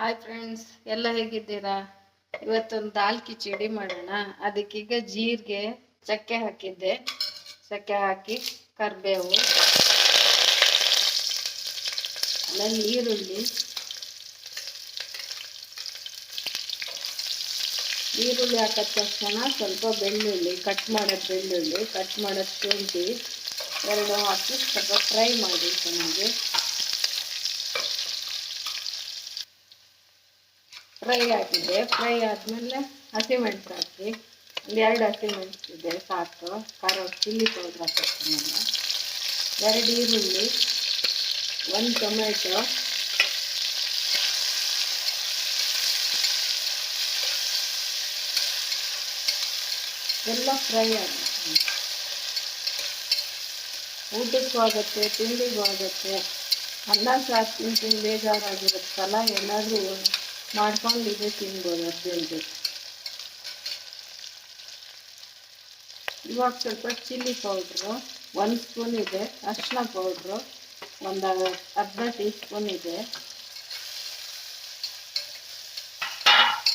Hi friends ಎಲ್ಲ ಹೇಗಿದ್ದೀರಾ? ಇವತ್ತೊಂದು ದಾಲ್ ಕಿಚಡಿ ಮಾಡೋಣ. ಅದಕ್ಕೀಗ ಜೀರಿಗೆ ಚಕ್ಕೆ ಹಾಕಿದ್ದೆ. ಚಕ್ಕೆ ಹಾಕಿ ಕರಿಬೇವು, ಆಮೇಲೆ ಈರುಳ್ಳಿ. ಈರುಳ್ಳಿ ಹಾಕಿದ ತಕ್ಷಣ ಸ್ವಲ್ಪ ಬೆಳ್ಳುಳ್ಳಿ ಕಟ್ ಮಾಡೋದು ಬೆಳ್ಳುಳ್ಳಿ ಕಟ್ ಮಾಡೋದು ಶುಂಠಿ, ಎರಡು ಹಾಕಿ ಸ್ವಲ್ಪ ಫ್ರೈ ಮಾಡಿ ಚೆನ್ನಾಗಿ. ಫ್ರೈ ಆಗಿದೆ. ಫ್ರೈ ಆದಮೇಲೆ ಹಸಿಮೆಣಸು ಹಾಕಿ ಒಂದು ಎರಡು ಹಸಿಮೆಣಸು ಇದೆ ಸಾಕು. ಖಾರ ಚಿಲ್ಲಿ ಪೌಡ್ರ್ ಹಾಕಿರ್ತೀನಿ ಎರಡು ಈರುಳ್ಳಿ, ಒಂದು ಟೊಮೆಟೊ. ಎಲ್ಲ ಫ್ರೈ ಆಗುತ್ತೆ. ಊಟಕ್ಕೂ ಆಗುತ್ತೆ, ತಿಂಡಿಗೂ ಆಗುತ್ತೆ. ಅನ್ನ ಸಾರು ತಿಂತೀನಿ ಬೇಜಾರಾಗಿರುತ್ತಲ್ಲ, ಏನಾದರೂ ಮಾಡ್ಕೊಂಡು ಇದೆ ತಿನ್ಬೋದು ಅರ್ಜೆಂಟು ಇವಾಗ ಸ್ವಲ್ಪ ಚಿಲ್ಲಿ ಪೌಡ್ರು ಒಂದು ಸ್ಪೂನ್ ಇದೆ ಅರಿಶಿನ ಪೌಡ್ರು ಒಂದು ಅರ್ಧ ಟೀ ಸ್ಪೂನ್ ಇದೆ.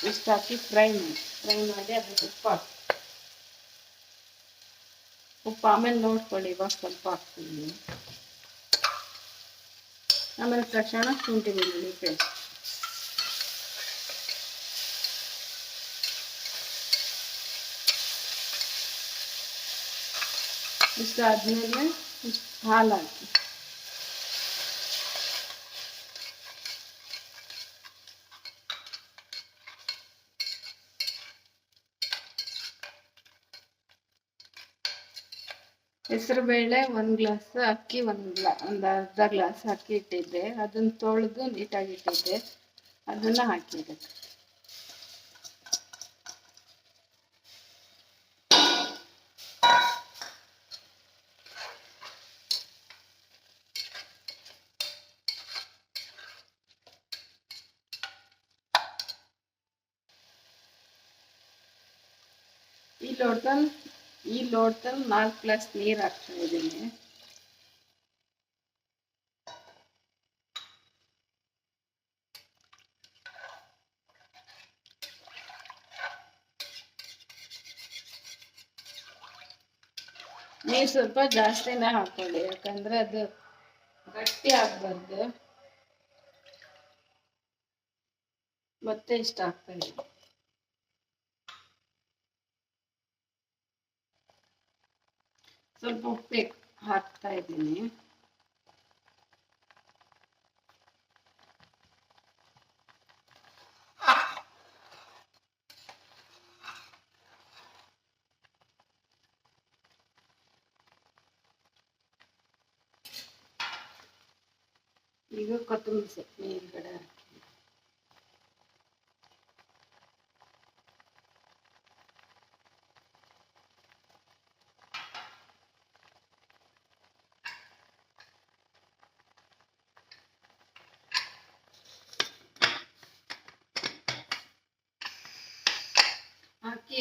ಇಷ್ಟು ಹಾಕಿ ಫ್ರೈ ಮಾಡಿ ಫ್ರೈ ಮಾಡಿ ಅದಕ್ಕೆ ಉಪ್ಪು ಹಾಕಿ, ಉಪ್ಪು ಆಮೇಲೆ ನೋಡ್ಕೊಳ್ಳಿ, ಇವಾಗ ಸ್ವಲ್ಪ ಹಾಕ್ತೀನಿ. ಆಮೇಲೆ ತಕ್ಷಣ ಶುಂಠಿ ಬೆಳ್ಳುಳ್ಳಿ ಪೇಸ್ಟ್. ಇಷ್ಟು ಆದ್ಮೇಲೆ ಇಷ್ಟು ಹಾಲು ಹಾಕಿ ಹೆಸರುಬೇಳೆ ಒಂದು ಗ್ಲಾಸ್ ಅಕ್ಕಿ, ಒಂದು ಗ್ಲಾ, ಒಂದು ಅರ್ಧ ಗ್ಲಾಸ್ ಅಕ್ಕಿ ಇಟ್ಟಿದ್ದೆ. ಅದನ್ನ ತೊಳೆದು ನೀಟಾಗಿ ಇಟ್ಟಿದ್ದೆ. ಅದನ್ನ ಹಾಕಿದೆ. ಈ ಲೋಟದಲ್ಲಿ ಈ ಲೋಟದಲ್ಲಿ ನಾಲ್ಕು ಗ್ಲಾಸ್ ನೀರು ಹಾಕ್ತಾ ಇದ್ದೀನಿ ನೀರು ಸ್ವಲ್ಪ ಜಾಸ್ತಿನೇ ಹಾಕೊಳ್ಳಿ ಯಾಕಂದ್ರೆ ಅದು ಗಟ್ಟಿ ಆಗ್ಬಾರ್ದು ಮತ್ತೆ ಇಷ್ಟ ಆಗ್ತಾ ಇದೆ ಸ್ವಲ್ಪ ಉಪ್ಪು ಹಾಕ್ತಾ ಇದ್ದೀನಿ ಈಗ ಕೊತ್ತಂಬರಿ ಸೊಪ್ಪು ಮೇಲ್ಗಡೆ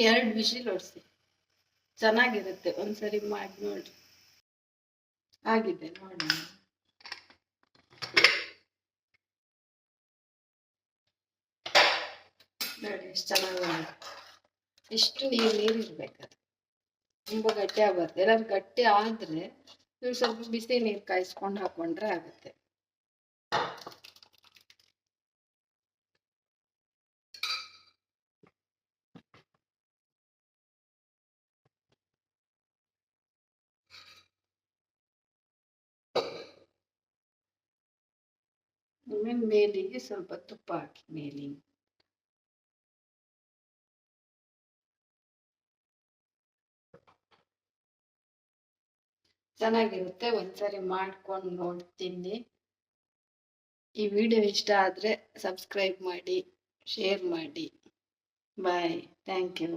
ಎರಡು ಬಿಸಿಲು ಹೊಡ್ಸಿ ಚೆನ್ನಾಗಿರುತ್ತೆ. ಒಂದ್ಸರಿ ಮಾಡಿ ನೋಡಿ ಆಗಿದೆ ನೋಡಿ ನೋಡಿ, ಎಷ್ಟು ಚೆನ್ನಾಗಿ ಇಷ್ಟು ನೀರು ನೀರಿರ್ಬೇಕು ಇರ್ಬೇಕದು ತುಂಬ ಗಟ್ಟಿ ಆಗ್ಬಾರ್ದು. ಏನಾದ್ರು ಗಟ್ಟಿ ಆದ್ರೆ ನೀವು ಸ್ವಲ್ಪ ಬಿಸಿ ನೀರು ಕಾಯಿಸ್ಕೊಂಡು ಹಾಕೊಂಡ್ರೆ ಆಗುತ್ತೆ. ಆಮೇಲೆ ಮೇಲಿಗೆ ಸ್ವಲ್ಪ ತುಪ್ಪ ಹಾಕಿ, ಮೇಲಿಗೆ. ಚೆನ್ನಾಗಿರುತ್ತೆ, ಒಂದ್ಸರಿ ಮಾಡ್ಕೊಂಡು ನೋಡ್ತೀನಿ. ಈ ವಿಡಿಯೋ ಇಷ್ಟ ಆದರೆ ಸಬ್ಸ್ಕ್ರೈಬ್ ಮಾಡಿ, ಶೇರ್ ಮಾಡಿ. Bye thank you